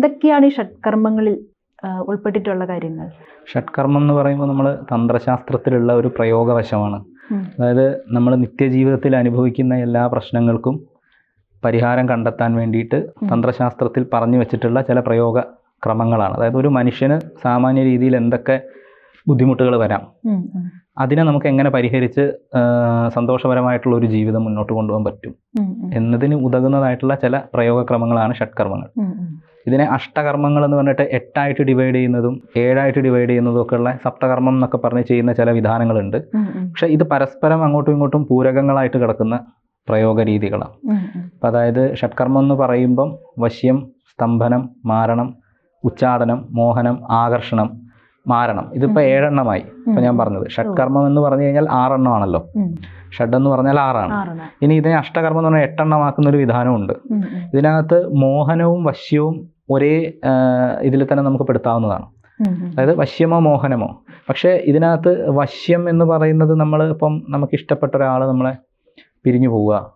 എന്തൊക്കെയാണ് ഈ ഷഡ്കർമ്മങ്ങളിൽ ഉൾപ്പെട്ടിട്ടുള്ള കാര്യങ്ങൾ? ഷഡ്കർമ്മം എന്ന് പറയുമ്പോൾ നമ്മൾ തന്ത്രശാസ്ത്രത്തിലുള്ള ഒരു പ്രയോഗവശമാണ്. അതായത് നമ്മൾ നിത്യജീവിതത്തിൽ അനുഭവിക്കുന്ന എല്ലാ പ്രശ്നങ്ങൾക്കും പരിഹാരം കണ്ടെത്താൻ വേണ്ടിയിട്ട് തന്ത്രശാസ്ത്രത്തിൽ പറഞ്ഞു വെച്ചിട്ടുള്ള ചില പ്രയോഗ ക്രമങ്ങളാണ് അതായത് ഒരു മനുഷ്യന് സാമാന്യ രീതിയിൽ എന്തൊക്കെ ബുദ്ധിമുട്ടുകൾ വരാം അതിനെ നമുക്ക് എങ്ങനെ പരിഹരിച്ച് സന്തോഷപരമായിട്ടുള്ള ഒരു ജീവിതം മുന്നോട്ട് കൊണ്ടുപോകാൻ പറ്റും എന്നതിന് ഉതകുന്നതായിട്ടുള്ള ചില പ്രയോഗക്രമങ്ങളാണ് ഷഡ്കർമ്മങ്ങൾ. ഇതിനെ അഷ്ടകർമ്മങ്ങൾ എന്ന് പറഞ്ഞിട്ട് എട്ടായിട്ട് ഡിവൈഡ് ചെയ്യുന്നതും ഏഴായിട്ട് ഡിവൈഡ് ചെയ്യുന്നതും ഒക്കെ ഉള്ള സപ്തകർമ്മം എന്നൊക്കെ പറഞ്ഞ് ചെയ്യുന്ന ചില വിധാനങ്ങളുണ്ട്. പക്ഷെ ഇത് പരസ്പരം അങ്ങോട്ടും ഇങ്ങോട്ടും പൂരകങ്ങളായിട്ട് കിടക്കുന്ന പ്രയോഗ രീതികളാണ്. അപ്പം അതായത് ഷഡ്കർമ്മം എന്ന് പറയുമ്പം വശ്യം സ്തംഭനം മാരണം ഉച്ചാടനം മോഹനം ആകർഷണം മാരണം. ഇതിപ്പോൾ ഏഴെണ്ണമായി. ഇപ്പം ഞാൻ പറഞ്ഞത്. ഷഡ്കർമ്മം എന്ന് പറഞ്ഞു കഴിഞ്ഞാൽ ആറെണ്ണമാണല്ലോ. ഷഡ് എന്ന് പറഞ്ഞാൽ ആറാണ്. ഇനി ഇതിനെ അഷ്ടകർമ്മം എന്ന് പറഞ്ഞാൽ എട്ടെണ്ണമാക്കുന്ന ഒരു വിധാനമുണ്ട് ഇതിനകത്ത് മോഹനവും വശ്യവും ഒരേ ഇതിൽ തന്നെ നമുക്ക് പെടുത്താവുന്നതാണ്. അതായത് വശ്യമോ മോഹനമോ. പക്ഷേ ഇതിനകത്ത് വശ്യം എന്ന് പറയുന്നത് നമ്മൾ ഇപ്പം നമുക്ക് ഇഷ്ടപ്പെട്ട ഒരാൾ നമ്മളെ പിരിഞ്ഞു പോവുക.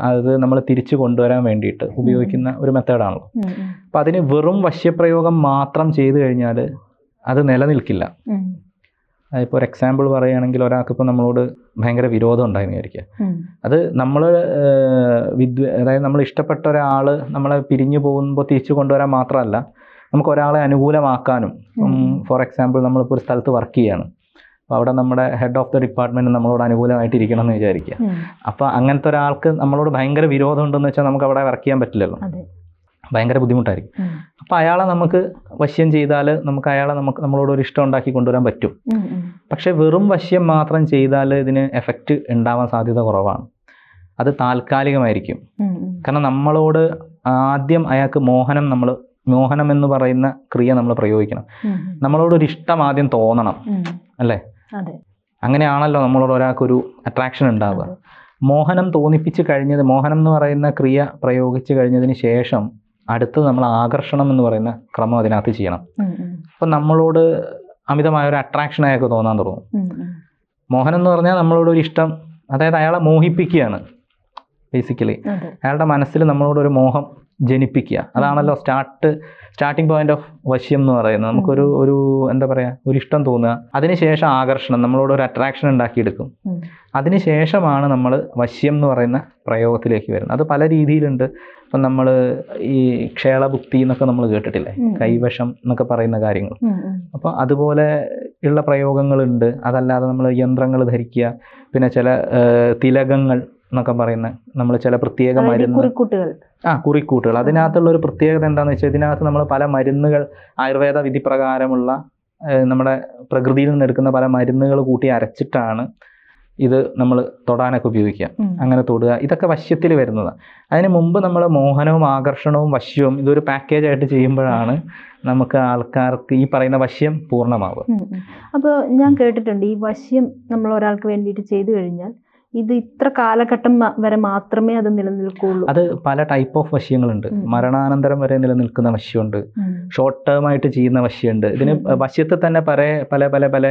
അത് നമ്മൾ തിരിച്ചു കൊണ്ടുവരാൻ വേണ്ടിയിട്ട് ഉപയോഗിക്കുന്ന ഒരു മെത്തേഡാണല്ലോ. അപ്പം അതിന് വെറും വശ്യപ്രയോഗം മാത്രം ചെയ്തു കഴിഞ്ഞാൽ അത് നിലനിൽക്കില്ല. ഇപ്പോൾ ഒരു എക്സാമ്പിൾ പറയുകയാണെങ്കിൽ ഒരാൾക്ക് ഇപ്പോൾ നമ്മളോട് ഭയങ്കര വിരോധം ഉണ്ടായെന്ന് വിചാരിക്കുക അത് നമ്മൾ വിദ്വ അതായത് നമ്മൾ ഇഷ്ടപ്പെട്ട ഒരാൾ നമ്മളെ പിരിഞ്ഞു പോകുമ്പോൾ തിരിച്ചു കൊണ്ടുവരാൻ മാത്രമല്ല നമുക്ക് ഒരാളെ അനുകൂലമാക്കാനും ഫോർ എക്സാമ്പിൾ നമ്മളിപ്പോൾ ഒരു സ്ഥലത്ത് വർക്ക് ചെയ്യാണ്. അപ്പോൾ അവിടെ നമ്മുടെ ഹെഡ് ഓഫ് ദ ഡിപ്പാർട്ട്മെന്റ് നമ്മളോട് അനുകൂലമായിട്ട് ഇരിക്കണം എന്ന് വിചാരിക്കുക അപ്പോൾ അങ്ങനത്തെ ഒരാൾക്ക് നമ്മളോട് ഭയങ്കര വിരോധം ഉണ്ടെന്ന് വെച്ചാൽ നമുക്ക് അവിടെ വർക്ക് ചെയ്യാൻ പറ്റില്ലല്ലോ. ഭയങ്കര ബുദ്ധിമുട്ടായിരിക്കും. അപ്പം അയാളെ നമുക്ക് വശ്യം ചെയ്താൽ നമുക്ക് അയാളെ നമുക്ക് നമ്മളോട് ഒരു ഇഷ്ടം ഉണ്ടാക്കി കൊണ്ടുവരാൻ പറ്റും. പക്ഷേ വെറും വശ്യം മാത്രം ചെയ്താൽ ഇതിന് എഫക്റ്റ് ഉണ്ടാവാൻ സാധ്യത കുറവാണ്. അത് താൽക്കാലികമായിരിക്കും. കാരണം നമ്മളോട് ആദ്യം അയാൾക്ക് മോഹനം നമ്മൾ മോഹനം എന്ന് പറയുന്ന ക്രിയ നമ്മൾ പ്രയോഗിക്കണം. നമ്മളോട് ഒരു നമ്മളോടൊരു ഇഷ്ടം ആദ്യം തോന്നണം. അല്ലേ? അങ്ങനെയാണല്ലോ നമ്മളോട് ഒരാൾക്കൊരു അട്രാക്ഷൻ ഉണ്ടാവുക. മോഹനം തോന്നിപ്പിച്ച് കഴിഞ്ഞത് മോഹനം എന്ന് പറയുന്ന ക്രിയ പ്രയോഗിച്ച് കഴിഞ്ഞതിന് ശേഷം അടുത്ത് നമ്മൾ ആകർഷണം എന്ന് പറയുന്ന ക്രമം അതിനകത്ത് ചെയ്യണം. അപ്പം നമ്മളോട് അമിതമായ ഒരു അട്രാക്ഷൻ അയാൾക്ക് തോന്നാൻ തുടങ്ങും. മോഹനം എന്ന് പറഞ്ഞാൽ നമ്മളോട് ഒരു ഇഷ്ടം അതായത് അയാളെ മോഹിപ്പിക്കുകയാണ് ബേസിക്കലി അയാളുടെ മനസ്സിൽ നമ്മളോട് ഒരു മോഹം ജനിപ്പിക്കുക. അതാണല്ലോ സ്റ്റാർട്ട് സ്റ്റാർട്ടിംഗ് പോയിന്റ് ഓഫ് വശ്യം എന്ന് പറയുന്നത്. നമുക്കൊരു ഒരു എന്താ പറയുക ഒരു ഇഷ്ടം തോന്നുക. അതിനുശേഷം ആകർഷണം നമ്മളോട് ഒരു അട്രാക്ഷൻ ഉണ്ടാക്കിയെടുക്കും. അതിനുശേഷമാണ് നമ്മൾ വശ്യം എന്ന് പറയുന്ന പ്രയോഗത്തിലേക്ക് വരുന്നത്. അത് പല രീതിയിലുണ്ട്. ഇപ്പം നമ്മൾ ഈ ക്ഷേളഭുക്തി എന്നൊക്കെ നമ്മൾ കേട്ടിട്ടില്ലേ. കൈവശം എന്നൊക്കെ പറയുന്ന കാര്യങ്ങൾ. അപ്പോൾ അതുപോലെ ഉള്ള പ്രയോഗങ്ങളുണ്ട്. അതല്ലാതെ നമ്മൾ യന്ത്രങ്ങൾ ധരിക്കുക. പിന്നെ ചില തിലകങ്ങൾ എന്നൊക്കെ പറയുന്ന നമ്മൾ ചില പ്രത്യേക മരുന്ന് കുറിക്കൂട്ടുകൾ. ആ കുറിക്കൂട്ടുകൾ. അതിനകത്തുള്ള ഒരു പ്രത്യേകത എന്താണെന്ന് വെച്ചാൽ ഇതിനകത്ത് നമ്മൾ പല മരുന്നുകൾ ആയുർവേദ വിധി പ്രകാരമുള്ള നമ്മുടെ പ്രകൃതിയിൽ നിന്ന് എടുക്കുന്ന പല മരുന്നുകൾ കൂട്ടി അരച്ചിട്ടാണ് ഇത് നമ്മൾ തൊടാനൊക്കെ ഉപയോഗിക്കുക. അങ്ങനെ തൊടുക. ഇതൊക്കെ വശ്യത്തിൽ വരുന്നതാണ് അതിന് മുമ്പ് നമ്മൾ മോഹനവും ആകർഷണവും വശ്യവും ഇതൊരു പാക്കേജ് ആയിട്ട് ചെയ്യുമ്പോഴാണ് നമുക്ക് ആൾക്കാർക്ക് ഈ പറയുന്ന വശ്യം പൂർണമാവുക. അപ്പോൾ ഞാൻ കേട്ടിട്ടുണ്ട് ഈ വശ്യം നമ്മൾ ഒരാൾക്ക് വേണ്ടിയിട്ട് ചെയ്തു കഴിഞ്ഞാൽ ഇത് ഇത്ര കാലഘട്ടം വരെ മാത്രമേ അത് നിലനിൽക്കുള്ളൂ. അത് പല ടൈപ്പ് ഓഫ് വശ്യങ്ങളുണ്ട്. മരണാനന്തരം വരെ നിലനിൽക്കുന്ന വശ്യമുണ്ട് ഷോർട്ട് ടേം ആയിട്ട് ചെയ്യുന്ന വശ്യമുണ്ട് ഇതിന്. വശ്യത്തിൽ തന്നെ പല പല പല പല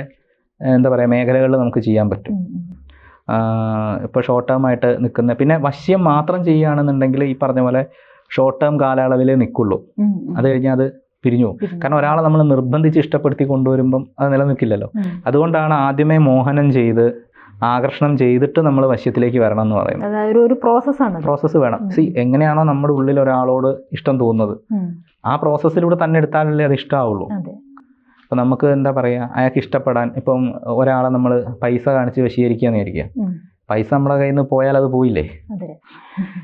എന്താ പറയുക മേഖലകളിൽ നമുക്ക് ചെയ്യാൻ പറ്റും. ഇപ്പോൾ ഷോർട്ട് ടേം ആയിട്ട് നിൽക്കുന്ന പിന്നെ വശ്യം മാത്രം ചെയ്യുകയാണെന്നുണ്ടെങ്കിൽ ഈ പറഞ്ഞ പോലെ ഷോർട്ട് ടേം കാലയളവിലേ നിൽക്കുള്ളൂ. അത് കഴിഞ്ഞാൽ അത് പിരിഞ്ഞു പോകും. കാരണം ഒരാളെ നമ്മൾ നിർബന്ധിച്ച് ഇഷ്ടപ്പെടുത്തി കൊണ്ടുവരുമ്പം അത് നിലനിൽക്കില്ലല്ലോ. അതുകൊണ്ടാണ് ആദ്യമേ മോഹനം ചെയ്ത് ആകർഷണം ചെയ്തിട്ട് നമ്മൾ വശ്യത്തിലേക്ക് വരണം എന്ന് പറയുന്നത്. അതായത് ഒരു- പ്രോസസ്സാണ് പ്രോസസ്സ് വേണം. സി എങ്ങനെയാണോ നമ്മുടെ ഉള്ളിൽ ഒരാളോട് ഇഷ്ടം തോന്നുന്നത്. ആ പ്രോസസ്സിലൂടെ തന്നെ എടുത്താലല്ലേ അത് ഇഷ്ടമാവുള്ളൂ അപ്പം നമുക്ക് എന്താ പറയുക അയാൾക്ക് ഇഷ്ടപ്പെടാൻ ഇപ്പം ഒരാളെ നമ്മൾ പൈസ കാണിച്ച് വശീകരിക്കുകയെന്ന് വിചാരിക്കുക. പൈസ നമ്മുടെ കയ്യിൽ നിന്ന് പോയാൽ അത് പോയില്ലേ?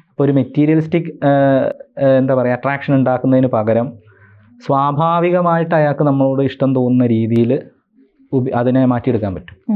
അപ്പോൾ ഒരു മെറ്റീരിയലിസ്റ്റിക് എന്താ പറയുക അട്രാക്ഷൻ ഉണ്ടാക്കുന്നതിന് പകരം സ്വാഭാവികമായിട്ട് അയാൾക്ക് നമ്മളോട് ഇഷ്ടം തോന്നുന്ന രീതിയിൽ അതിനെ മാറ്റിയെടുക്കാൻ പറ്റും.